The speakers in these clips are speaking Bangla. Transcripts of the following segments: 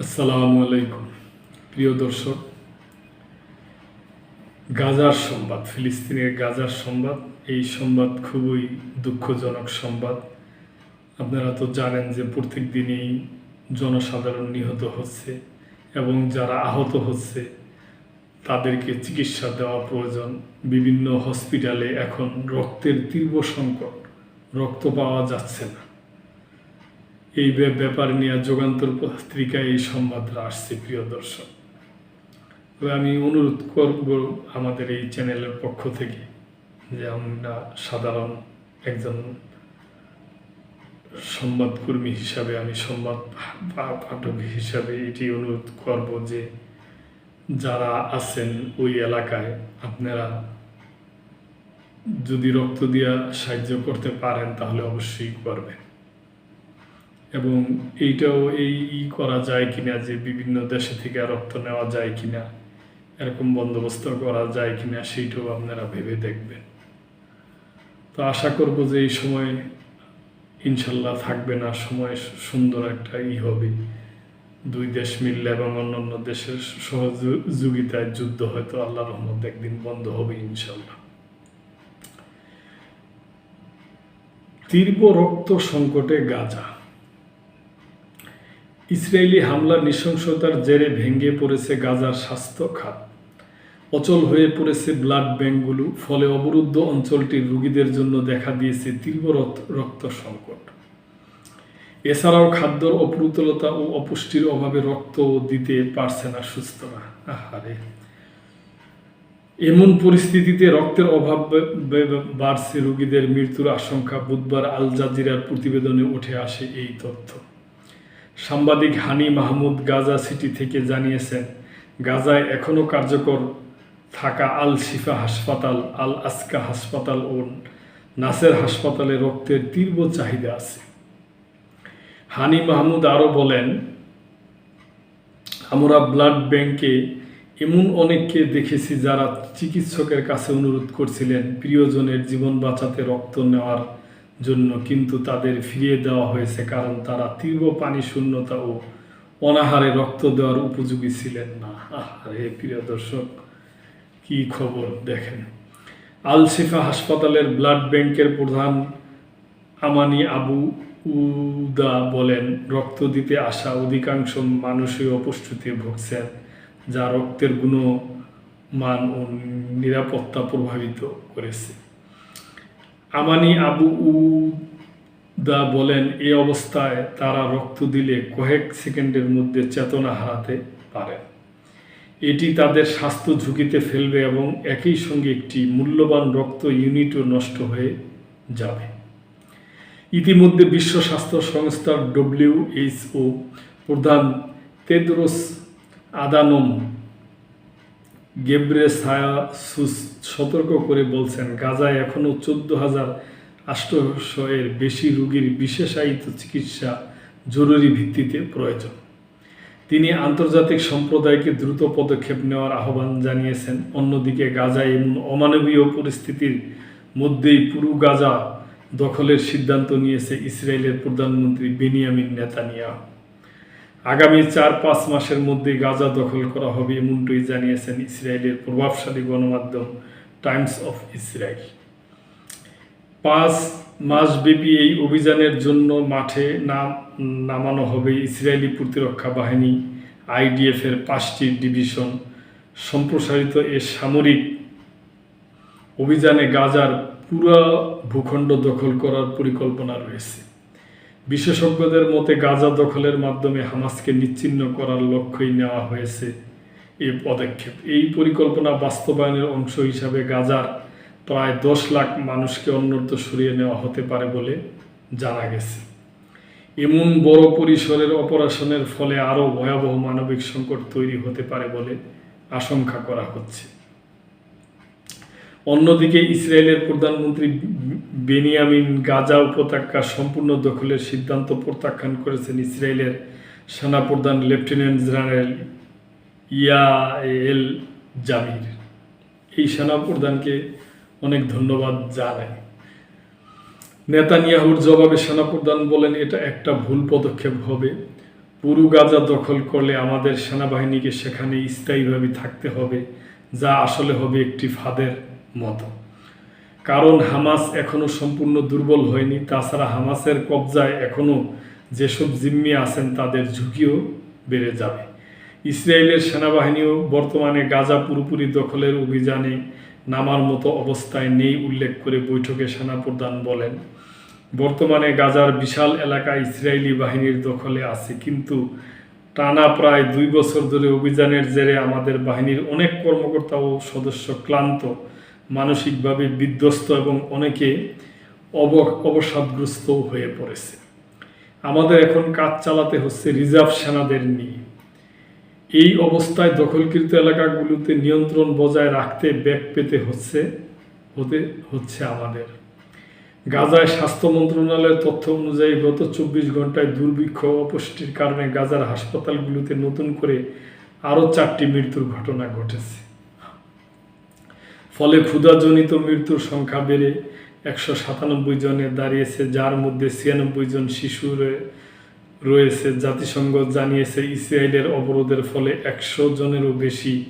আসসালামু আলাইকুম। প্রিয় দর্শক, গাজার সংবাদ, ফিলিস্তিনের গাজার সংবাদ, এই সংবাদ খুবই দুঃখজনক সংবাদ। আপনারা তো জানেন যে প্রত্যেক দিনই জনসাধারণ নিহত হচ্ছে এবং যারা আহত হচ্ছে, তাদেরকে চিকিৎসা দেওয়া প্রয়োজন। বিভিন্ন হসপিটালে এখন রক্তের তীব্র সংকট, রক্ত পাওয়া যাচ্ছে না। এই ব্য- ব্যাপার নিয়ে যুগান্তর পত্রিকায় এই সংবাদটা আসছে, প্রিয় দর্শক। তবে আমি অনুরোধ করব আমাদের এই চ্যানেলের পক্ষ থেকে যে আমরা সাধারণ একজন সংবাদকর্মী হিসাবে আমি সংবাদ পাঠক হিসাবে এটি অনুরোধ করব যে যারা আছেন ওই এলাকায় আপনারা যদি রক্ত দিয়া সাহায্য করতে পারেন, তাহলে অবশ্যই করবেন। এবং এইটাও এই ই করা যায় কিনা যে বিভিন্ন দেশে থেকে রক্ত নেওয়া যায় কিনা, এরকম বন্দোবস্ত করা যায় কিনা সেইটাও আপনারা ভেবে দেখবেন। তো আশা করব যে এই সময় ইনশাল্লাহ থাকবে না, সময় সুন্দর একটা ই হবে। দুই দেশ মিললে এবং অন্যান্য দেশের সহযোগিতায় যুদ্ধ হয়তো আল্লাহ রহমত একদিন বন্ধ হবে ইনশাল্লাহ। তীব্র রক্ত সংকটে গাজা। ইসরায়েলি হামলার নৃশংসতার জেরে ভেঙে পড়েছে গাজার স্বাস্থ্য খাত। অচল হয়ে পড়েছে ব্লাড ব্যাঙ্কগুলো, ফলে অবরুদ্ধ অঞ্চলটির রোগীদের জন্য দেখা দিয়েছে তীব্র রক্ত- সংকট। এছাড়াও খাদ্যর অপ্রতুলতা ও অপুষ্টির অভাবে রক্ত দিতে পারছে না সুস্থরা আহারে। এমন পরিস্থিতিতে রক্তের অভাব বাড়ছে রোগীদের মৃত্যুর আশঙ্কা। বুধবার আল জাজিরার প্রতিবেদনে উঠে আসে এই তথ্য। সাংবাদিক হানি মাহমুদ গাজা সিটি থেকে জানিয়েছেন, গাজায় এখনও কার্যকর থাকা আল শিফা হাসপাতাল আল আসকা হাসপাতাল ও নাসের হাসপাতালে রক্তের তীব্র চাহিদা আছে। হানি মাহমুদ আরও বলেন, আমরা ব্লাড ব্যাংকে এমন অনেককে দেখেছি যারা চিকিৎসকের কাছে অনুরোধ করছিলেন প্রিয়জনের জীবন বাঁচাতে রক্ত নেওয়ার জন্য কিন্তু তাদের ফিরিয়ে দেওয়া হয়েছে, কারণ তারা তীব্র পানি, শূন্যতা ও অনাহারে রক্ত দেওয়ার উপযোগী ছিলেন না। আরে প্রিয় দর্শক, কি খবর দেখেন? আল শিফা হাসপাতালের ব্লাড ব্যাংকের প্রধান আমানি আবু উদা বলেন, রক্ত দিতে আসা অধিকাংশ মানুষই অপুষ্টিতে ভুগছেন, যা রক্তের গুণমান ও নিরাপত্তা প্রভাবিত করেছে। আমানি আবু উদা বলেন, এ অবস্থায় তারা রক্ত দিলে কয়েক সেকেন্ডের মধ্যে চেতনা হারাতে পারেন এটি তাদের স্বাস্থ্য ঝুঁকিতে ফেলবে এবং একই সঙ্গে একটি মূল্যবান রক্ত ইউনিটও নষ্ট হয়ে যাবে। ইতিমধ্যে বিশ্ব স্বাস্থ্য সংস্থার ডব্লিউএইচও প্রধান তেদ্রোস আদানম গেব্রে সায়াসুস সতর্ক করে বলছেন, গাজায় এখনও চোদ্দ হাজার আষ্টশো এর বেশি রোগীর বিশেষায়িত চিকিৎসা জরুরি ভিত্তিতে প্রয়োজন। তিনি আন্তর্জাতিক সম্প্রদায়কে দ্রুত পদক্ষেপ নেওয়ার আহ্বান জানিয়েছেন। অন্যদিকে গাজায় এমন অমানবীয় পরিস্থিতির মধ্যেই পুরো গাজা দখলের সিদ্ধান্ত নিয়েছে ইসরায়েলের প্রধানমন্ত্রী বেনিয়ামিন নেতানিয়াহু। আগামী চার পাঁচ মাসের মধ্যে গাজা দখল করা হবে এমনটাই জানিয়েছেন ইসরায়েলের প্রভাবশালী গণমাধ্যম টাইমস অফ ইসরায়েল। পাঁচ মাসব্যাপী এই অভিযানের জন্য মাঠে নাম, নামানো হবে ইসরায়েলি প্রতিরক্ষা বাহিনী, আইডিএফ এর পাঁচটি ডিভিশন। সম্প্রসারিত এ সামরিক অভিযানে গাজার পুরো ভূখণ্ড দখল করার পরিকল্পনা রয়েছে। বিশেষজ্ঞদের মতে গাজা দখলের মাধ্যমে হামাসকে নিচ্ছিন্ন করার লক্ষ্যই নেওয়া হয়েছে এই পদক্ষেপ। এই পরিকল্পনা বাস্তবায়নের অংশ হিসাবে গাজার প্রায় দশ লাখ মানুষকে অন্যত্র সরিয়ে নেওয়া হতে পারে বলে জানা গেছে। এমন বড় পরিসরের অপারেশনের ফলে আরও ভয়াবহ মানবিক সংকট তৈরি হতে পারে বলে আশঙ্কা করা হচ্ছে। অন্যদিকে ইসরায়েলের প্রধানমন্ত্রী বেনিয়ামিন গাজা উপত্যকা সম্পূর্ণ দখলের সিদ্ধান্ত প্রত্যাখ্যান করেছেন ইসরায়েলের সেনাপ্রধান লেফটেন্যান্ট জেনারেল ইয়াএল জামির। এই সেনাপ্রধানকে অনেক ধন্যবাদ জানাই। নেতানিয়াহুর জবাবে সেনাপ্রধান বলেন, এটা একটা ভুল পদক্ষেপ হবে। পুরু গাজা দখল করলে আমাদের সেনাবাহিনীকে সেখানে স্থায়ীভাবে থাকতে হবে, যা আসলে হবে একটি ফাঁদের মতো। কারণ হামাস এখনও সম্পূর্ণ দুর্বল হয়নি। তাছাড়া হামাসের কবজায় এখনও যেসব জিম্মি আছেন তাদের ঝুঁকিও বেড়ে যাবে। ইসরায়েলের সেনাবাহিনীও বর্তমানে গাজা পুরোপুরি দখলের অভিযানে নামার মতো অবস্থায় নেই উল্লেখ করে বৈঠকে সেনাপ্রধান বলেন। বর্তমানে গাজার বিশাল এলাকা ইসরায়েলি বাহিনীর দখলে আছে, কিন্তু টানা প্রায় দুই বছর ধরে অভিযানের জেরে আমাদের বাহিনীর অনেক কর্মকর্তা ও সদস্য ক্লান্ত। মানসিকভাবে বিধ্বস্ত এবং অনেকে অব অবসাদগ্রস্ত হয়ে পড়েছে। আমাদের এখন কাজ চালাতে হচ্ছে রিজার্ভ সেনাদের নিয়ে। এই অবস্থায় দখলকৃত এলাকাগুলোতে নিয়ন্ত্রণ বজায় রাখতে ব্যাগ পেতে হচ্ছে, হতে হচ্ছে আমাদের। গাজায় স্বাস্থ্য মন্ত্রণালয়ের তথ্য অনুযায়ী গত চব্বিশ ঘন্টায় দুর্ভিক্ষ অপুষ্টির কারণে গাজার হাসপাতালগুলোতে নতুন করে আরও চারটি মৃত্যুর ঘটনা ঘটেছে। ফলে ক্ষুধাজনিত মৃত্যুর সংখ্যা বেড়ে একশো সাতানব্বই জনে দাঁড়িয়েছে, যার মধ্যে ছিয়ানব্বই জন শিশু রয়ে- রয়েছে। জাতিসংঘ জানিয়েছে, ইসরায়েলের অবরোধের ফলে একশো জনেরও বেশি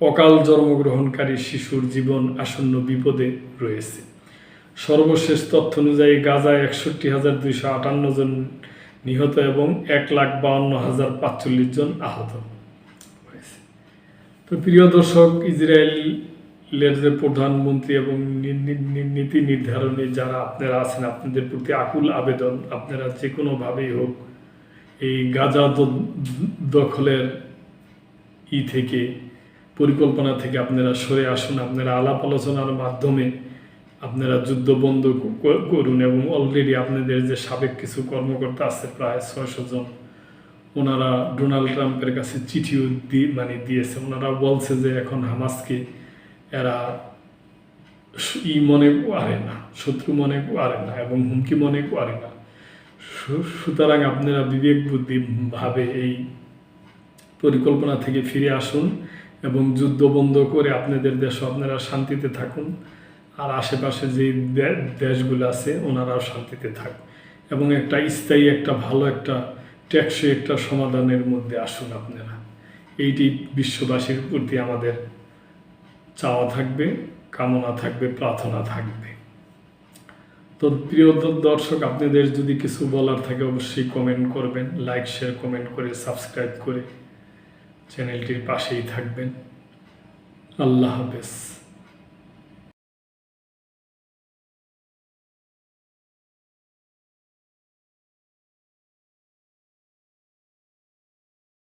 অকাল জন্মগ্রহণকারী শিশুর জীবন আসন্ন বিপদে রয়েছে। সর্বশেষ তথ্য অনুযায়ী গাজায় একষট্টি হাজার দুইশো আটান্ন জন নিহত এবং এক লাখ বাউন্ন হাজার পাঁচচল্লিশ জন আহত হয়েছে। তো প্রিয় দর্শক ইসরায়েলের যে প্রধানমন্ত্রী এবং নীতি নির্ধারণে যারা আপনারা আছেন, আপনাদের প্রতি আকুল আবেদন, আপনারা যে কোনোভাবেই হোক এই গাজা দখলের ই থেকে, পরিকল্পনা থেকে আপনারা সরে আসুন, আপনারা আলাপ আলোচনার মাধ্যমে আপনারা যুদ্ধ বন্ধ করুন এবং অলরেডি আপনাদের যে সাবেক কিছু কর্মকর্তা আছে প্রায় ছয়শো জন, ওনারা ডোনাল্ড ট্রাম্পের কাছে চিঠিও দিয়ে মানে দিয়েছে। ওনারা বলছে যে এখন হামাসকে এরা ই মনে করে না, শত্রু মনে করে না এবং হুমকি মনে করে না। সুতরাং আপনারা বিবেক, বুদ্ধি ভাবে এই পরিকল্পনা থেকে ফিরে আসুন এবং যুদ্ধ বন্ধ করে আপনাদের দেশে, আপনারা শান্তিতে থাকুন। আর আশেপাশে যে দেশগুলো আছে, ওনারাও শান্তিতে থাক। এবং একটা স্থায়ী, একটা ভালো, একটা টেকসই একটা সমাধানের মধ্যে আসুন আপনারা। এইটি বিশ্ববাসীর প্রতি আমাদের চাওয়া থাকবে, কামনা থাকবে, প্রার্থনা থাকবে। তো প্রিয় দর্শক, আপনাদের যদি কিছু বলার থাকে অবশ্যই কমেন্ট করবেন লাইক শেয়ার কমেন্ট করে সাবস্ক্রাইব করে চ্যানেলটির পাশেই থাকবেন। আল্লাহ হাফেজ।